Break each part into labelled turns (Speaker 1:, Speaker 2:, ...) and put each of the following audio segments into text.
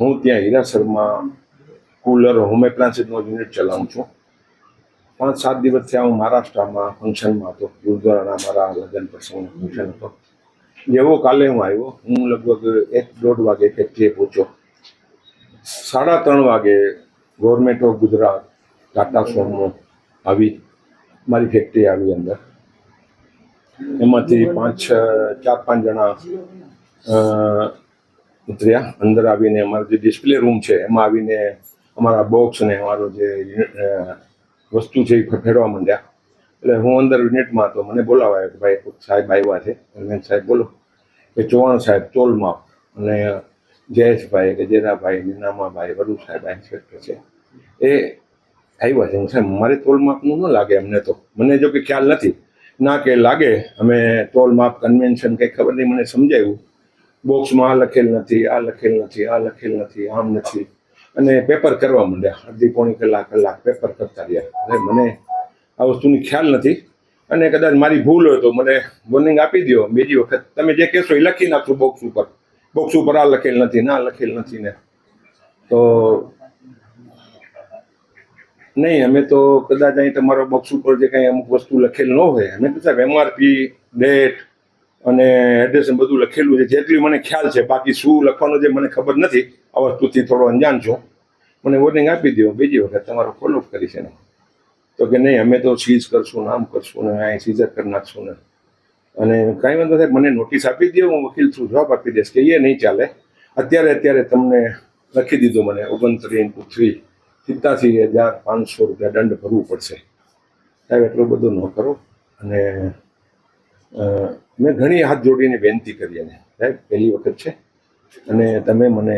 Speaker 1: હું ત્યાં હીરાસરમાં કુલર હોમ એપ્લાન્સીસનો યુનિટ ચલાવું છું. પાંચ સાત દિવસથી હું મહારાષ્ટ્રમાં ફંક્શનમાં હતો. ગુરુદ્વારાના મારા લગ્ન પ્રસંગનો ફંક્શન હતો. જેવો કાલે હું આવ્યો. હું લગભગ એક દોઢ વાગે ફેક્ટરીએ પહોંચ્યો. સાડા ત્રણ વાગે government of Gujarat, Tata Sumo આવી મારી ફેક્ટરી આવી અંદર. એમાંથી પાંચ ચાર, પાંચ જણા ઉતર્યા. અંદર આવીને અમારો જે ડિસ્પ્લે રૂમ છે, એમાં આવીને અમારા બોક્સ ને અમારો જે વસ્તુ છે એ ફેરવા માંડ્યા. એટલે હું અંદર યુનિટમાં હતો. મને બોલાવાયો કે ભાઈ સાહેબ આવ્યા છે. અરવિંદ સાહેબ, બોલો. કે ચૌહાણ સાહેબ ચોલમાં અને જયેશભાઈ ગજેરાભાઈ નીનામાભાઈ વરુ સાહેબ, આ ઇન્સ્પેક્ટર છે. એ આવ્યા છે. સાહેબ, મારે તોલ માપનું ન લાગે અમને તો. મને જો કે ખ્યાલ નથી. ના કે લાગે. અમે તોલ માપ કન્વેન્શન કંઈ ખબર નહીં. મને સમજાયું. બોક્સમાં આ લખેલ નથી, આ લખેલ નથી, આ લખેલ નથી, આમ નથી. અને પેપર કરવા માંડ્યા, અડધી પોણી કલાક કલાક પેપર કરતા રહ્યા. અરે મને આ વસ્તુની ખ્યાલ નથી. અને કદાચ મારી ભૂલ હોય તો મને વોર્નિંગ આપી દો બીજી વખત તમે જે કહેશો એ લખી નાખશો બોક્સ ઉપર. બોક્સ ઉપર આ લખેલ નથી, ના લખેલ નથી ને. તો નહીં, અમે તો કદાચ અહીં તમારો બોક્સ ઉપર જે કંઈ અમુક વસ્તુ લખેલ ન હોય. અમે કદાચ એમઆરપી ડેટ અને એડ્રેસ બધું લખેલું છે. જેટલી મને ખ્યાલ છે, બાકી શું લખવાનું જે મને ખબર નથી. આ વસ્તુથી થોડો અંજાન છું. મને વોર્નિંગ આપી દો બીજી વખત તમારો ફોલોઅપ કરીશ એને તો કે નહીં, અમે તો સીઝ કરશું નામ કરશું ને અહીં સીઝર કરી નાખશું ને. અને કાંઈ વાંધો સાહેબ મને નોટિસ આપી દો હું વકીલ થ્રુ જવાબ આપી દઈશ. કે એ નહીં ચાલે. અત્યારે અત્યારે તમને લખી દીધું મને ઓગણત્રીસ ઇન્ટુ થ્રી. સિત્તાસી હજાર પાંચસો રૂપિયા દંડ ભરવું પડશે. સાહેબ, એટલું બધું ન કરો. અને મેં ઘણી હાથ જોડીને વિનંતી કરી એને સાહેબ પહેલી વખત છે. અને તમે મને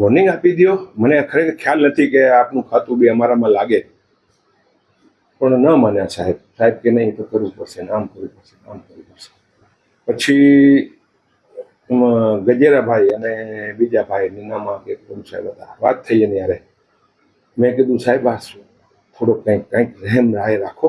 Speaker 1: વોર્નિંગ આપી દો મને ખરેખર ખ્યાલ નથી કે આપનું ખાતું બી અમારામાં લાગે. પણ ન માન્યા સાહેબ. સાહેબ કે નહીં તો કરવું પડશે આમ કરવું પડશે આમ કરવું પડશે. પછી ગજેરાભાઈ અને બીજા ભાઈ, નીનામાં કે કોણ સાહેબ હતા. વાત થઈ એની યારે મેં કીધું, સાહેબ, આ થોડોક કંઈક કંઈક રહેમ રાય રાખો.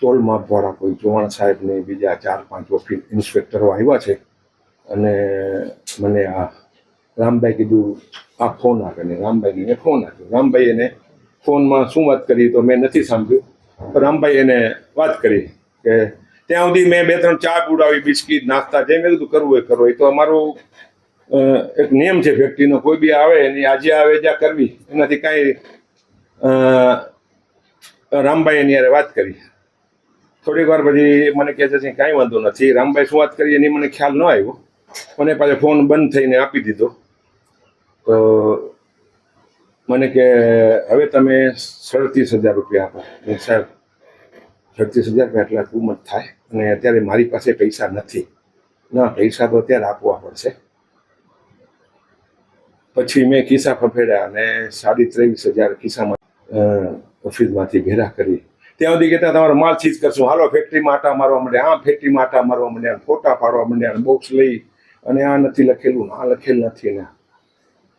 Speaker 1: તોલ માપવાળા કોઈ ચૌહાણ સાહેબ ને બીજા ચાર પાંચ ઓફિસ ઇન્સ્પેક્ટરો આવ્યા છે. અને મને આ રામભાઈ કીધું, આ ફોન આપે ને. રામભાઈને ફોન આપ્યો. રામભાઈ એને ફોનમાં શું વાત કરી તો મેં નથી સાંભળ્યું. પણ રામભાઈ એને વાત કરી કે ત્યાં સુધી મેં બે ત્રણ ચા પુડાવી બિસ્કીટ, નાસ્તા જે મેં કીધું કરવું એ કરો. એ તો અમારું એક નિયમ છે ફેક્ટરીનો કોઈ બી આવે, એની આજે આવે, જ્યાં કરવી, એનાથી કાંઈ રામભાઈ એની યારે વાત કરી. થોડીક વાર પછી મને કહે છે કાંઈ વાંધો નથી. રામભાઈ, શું વાત કરી એની મને ખ્યાલ ન આવ્યો. મને પાછો ફોન બંધ થઈને આપી દીધો. તો મને કે, હવે તમે સડત્રીસ હજાર રૂપિયા આપો. સાહેબ, સડત્રીસ હજાર રૂપિયા એટલા કિંમત થાય અને અત્યારે મારી પાસે પૈસા નથી. ના, પૈસા તો અત્યારે આપવા પડશે. પછી મેં ખિસ્સા ફફેડ્યા અને સાડી ત્રેવીસ હજાર ખિસ્સામાં ઓફિસમાંથી ભેરા કરી ત્યાં સુધી કહેતા તમારો માલ ચીજ કરશું. હાલો ફેક્ટરીમાં આટા મારવા માંડ્યા, આમ ફેક્ટરીમાં આટા મારવા માંડ્યા ફોટા પાડવા માંડ્યા બોક્સ લઈ અને આ નથી લખેલું, આ લખેલ નથી ને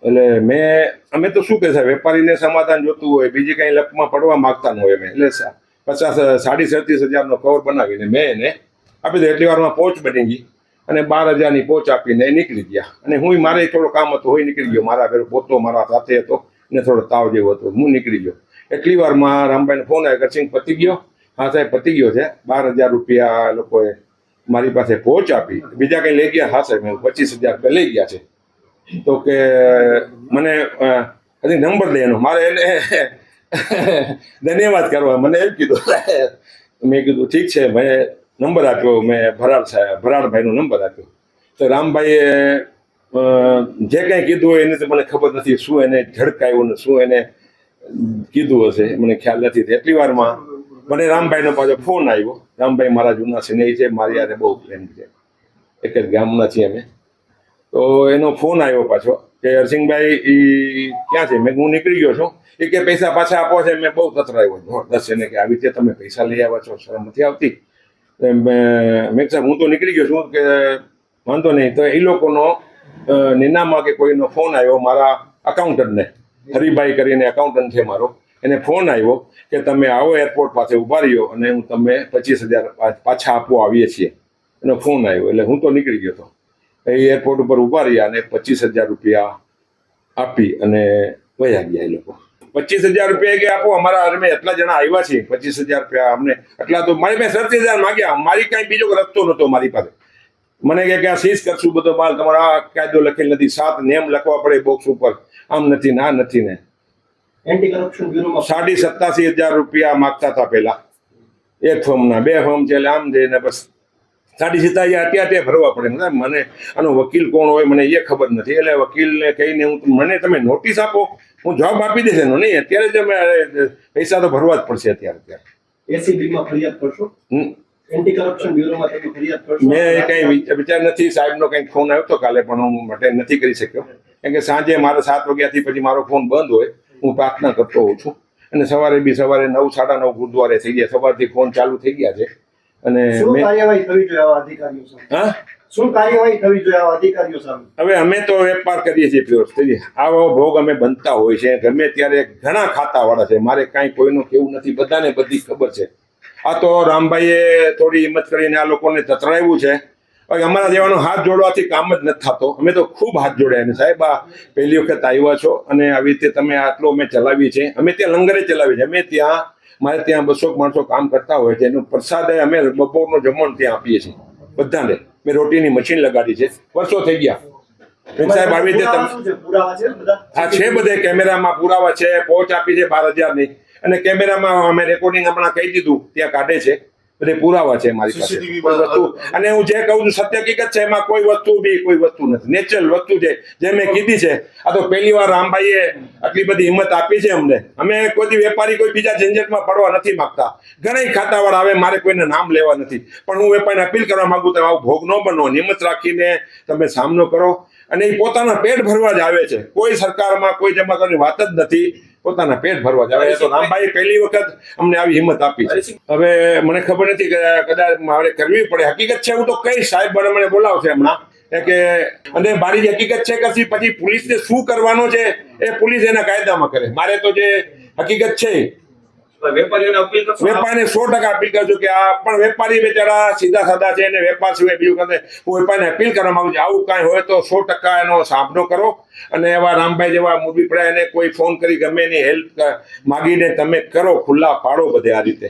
Speaker 1: એટલે મેં, અમે તો શું કહે છે, વેપારીને સમાધાન જોતું હોય, બીજી કંઈ લપમાં પડવા માંગતા ન હોય અમે. એટલે પચાસ, સાડી સડત્રીસ હજારનો કવર બનાવીને મેં એને આપી દીધો. એટલી વારમાં પહોંચ બની ગઈ અને બાર હજારની પહોંચ આપીને નીકળી ગયા. અને હું મારે થોડો કામ હતો, હોય નીકળી ગયો. મારા ઘરે પોતો મારા સાથે હતો ને થોડો તાવ જેવો હતો. હું નીકળી ગયો. એટલી વારમાં રામભાઈને ફોન આવ્યો કરશિંગ પતી ગયો? હા સાહેબ, પતી ગયો છે. બાર હજાર રૂપિયા લોકોએ મારી પાસે પહોંચ આપી. બીજા કંઈ લઈ ગયા? હા સાહેબ પચીસ હજાર રૂપિયા લઈ ગયા છે. તો કે, મને હજી નંબર દે એનો મારે એને ધન્યવાદ કરવા. મને એમ કીધું મેં કીધું, ઠીક છે, મેં નંબર આપ્યો, મેં ભરાડ સાહેબ ભરાડભાઈનો નંબર આપ્યો. તો રામભાઈએ જે કંઈ કીધું હોય એની તો મને ખબર નથી શું એને ઝડકાયું ને શું એને કીધું હશે, મને ખ્યાલ નથી. એટલી વારમાં મને રામભાઈનો પાછો ફોન આવ્યો. રામભાઈ મારા જૂના સિનેહી છે, મારી યારે બહુ પ્રેમ છે. એક જ ગામના છીએ અમે. તો એનો ફોન આવ્યો પાછો કે હરસિંહભાઈ એ ક્યાં છે? મેં હું નીકળી ગયો છું. એ કે પૈસા પાછા આપો છે, મેં બહુ તતરાયો દસ એને કે આવી રીતે તમે પૈસા લઈ આવ્યા છો, શરમ નથી આવતી. મેં સાહેબ, હું તો નીકળી ગયો છું, કે વાંધો નહીં. તો એ લોકોનો નિનામાં કે કોઈનો ફોન આવ્યો મારા અકાઉન્ટન્ટને હરિભાઈ કરીને એકાઉન્ટન્ટ છે મારો. એને ફોન આવ્યો કે તમે આવો એરપોર્ટ પાસે ઊભા રહ્યો અને હું તમે પચીસ હજાર પાછા આપવા આવીએ છીએ. એનો ફોન આવ્યો એટલે હું તો નીકળી ગયો હતો. એ એરપોર્ટ ઉપર ઊભા રહ્યા અને પચીસ હજાર રૂપિયા આપી અને વયા ગયા એ લોકો. પચીસ હજાર રૂપિયા કે આપો, અમારા અમે એટલા જણા આવ્યા છીએ. પચીસ હજાર રૂપિયા અમને, એટલા તો મારી મેં સત્રીસ હજાર માગ્યા. મારી કાંઈ બીજો રસ્તો નહોતો મારી પાસે. મને કે કે આ કરશું બધો માલ. તમારો આ કાયદો લખેલ નથી. સાત નેમ લખવા પડે બોક્સ ઉપર. આમ નથી ના નથી ને.
Speaker 2: એન્ટી કરપ્શન બ્યુરોમાં
Speaker 1: સાડી સત્તાસી હજાર રૂપિયા માગતા હતા પેલા એક ફોર્મના બે ફોર્મ છે એટલે આમ છે ને બસ. સાડી સિત્તાસી અત્યારે અત્યારે ભરવા પડે. મને આનો વકીલ કોણ હોય મને એ ખબર નથી. એટલે વકીલને કહીને હું મને તમે નોટિસ આપો. હું જવાબ આપી દેશે એનો. નહીં અત્યારે જ અમે પૈસા તો ભરવા જ પડશે અત્યારે અત્યારે.
Speaker 2: એસીબી માં ફરિયાદ કરશો. એન્ટી કરપ્શન બ્યુરોમાં તમે ફરિયાદ કરશો?
Speaker 1: મેં કઈ વિચાર નથી સાહેબનો કંઈક ફોન આવ્યો હતો કાલે પણ હું અટેન્ડ નથી કરી શક્યો. કેમ કે સાંજે મારે સાત વાગ્યાથી પછી મારો ફોન બંધ હોય હું પ્રાર્થના કરતો હોઉં છું. અને સવારે બી સવારે નવ સાડા નવ ગુરુદ્વારે થઈ ગયા સવારથી ફોન ચાલુ થઈ ગયા છે. અને
Speaker 2: કાર્યવાહી થવી જોઈએ આવા અધિકારીઓ સામે?
Speaker 1: હા?
Speaker 2: શું કાર્યવાહી થવી જોઈએ આવા અધિકારીઓ સામે?
Speaker 1: હવે અમે તો વેપાર કરીએ છીએ પ્યોર થઈ આવો ભોગ અમે બનતા હોય છે. ગમે ત્યારે ઘણા ખાતાવાળા છે. મારે કાંઈ કોઈનું કેવું નથી. બધાને બધી ખબર છે. આ તો રામભાઈએ થોડી હિંમત કરીને આ લોકોને તતરાવ્યું છે. હવે અમારા જેવાનો હાથ જોડવાથી કામ જ નથી થતો. અમે તો ખૂબ હાથ જોડ્યા અને સાહેબ આ પહેલી વખત આવ્યા છો અને આવી રીતે તમે આટલો અમે ચલાવીએ છીએ. અમે ત્યાં લંગરે ચલાવીએ છે અમે ત્યાં મારે ત્યાં બસો માણસો કામ કરતા હોય છે. એનો પ્રસાદ અમે બપોરનો જમણ ત્યાં આપીએ છીએ. બધાને. મેં રોટીની મશીન લગાડી છે. વર્ષો થઈ ગયા. સાહેબ આવી રીતે
Speaker 2: પુરાવા છે બધા?
Speaker 1: છે બધે. કેમેરામાં પુરાવા છે પહોંચ આપી છે બાર હજારની. અને કેમેરામાં અમે રેકોર્ડિંગ હમણાં કહી દીધું ત્યાં કાઢે છે. બધે પુરાવા છે મારી પાસે. વસ્તુ અને હું જે કહું છું સત્ય હકીકત છે એમાં કોઈ વસ્તુ બી કોઈ વસ્તુ નથી. નેચરલ વસ્તુ છે જે મેં કીધી છે. આ તો પહેલી વાર રામભાઈએ આટલી બધી હિંમત આપી છે અમને. અમે કોઈ વેપારી કોઈ બીજા ઝંઝટમાં પડવા નથી માંગતા. ઘણા ખાતાવાળા આવે મારે કોઈને નામ લેવા નથી. પણ હું વેપારીને અપીલ કરવા માંગુ તમે આવું ભોગ ન બનો. હિંમત રાખીને તમે સામનો કરો. અને એ પોતાના પેટ ભરવા જ આવે છે. કોઈ સરકારમાં કોઈ જમા કરવાની વાત જ નથી. પોતાના પેટ ભરવા જ આવે તો રામભાઈ પહેલી વખત અમને આવી હિંમત આપી હવે મને ખબર નથી કે કદાચ મારે કરવી પડે. હકીકત છે હું તો કઈ સાહેબ મને મને બોલાવશે હમણાં. કે અને મારી હકીકત છે કે પછી પોલીસને શું કરવાનો છે એ પોલીસ એના કાયદામાં કરે. મારે તો જે હકીકત છે વેપારીને સો ટકા અપીલ કરજો કે આ પણ વેપારી બિચારા સીધા સાદા છે અને વેપાર સિવાય બીજું કરે હું વેપારીને અપીલ કરવા માંગુ છું. આવું કાંઈ હોય તો સો ટકા એનો સામનો કરો અને એવા રામભાઈ જેવા મૂવી પડ્યા એને કોઈ ફોન કરી ગમે એની હેલ્પ માગીને તમે કરો. ખુલ્લા પાડો બધે આ રીતે.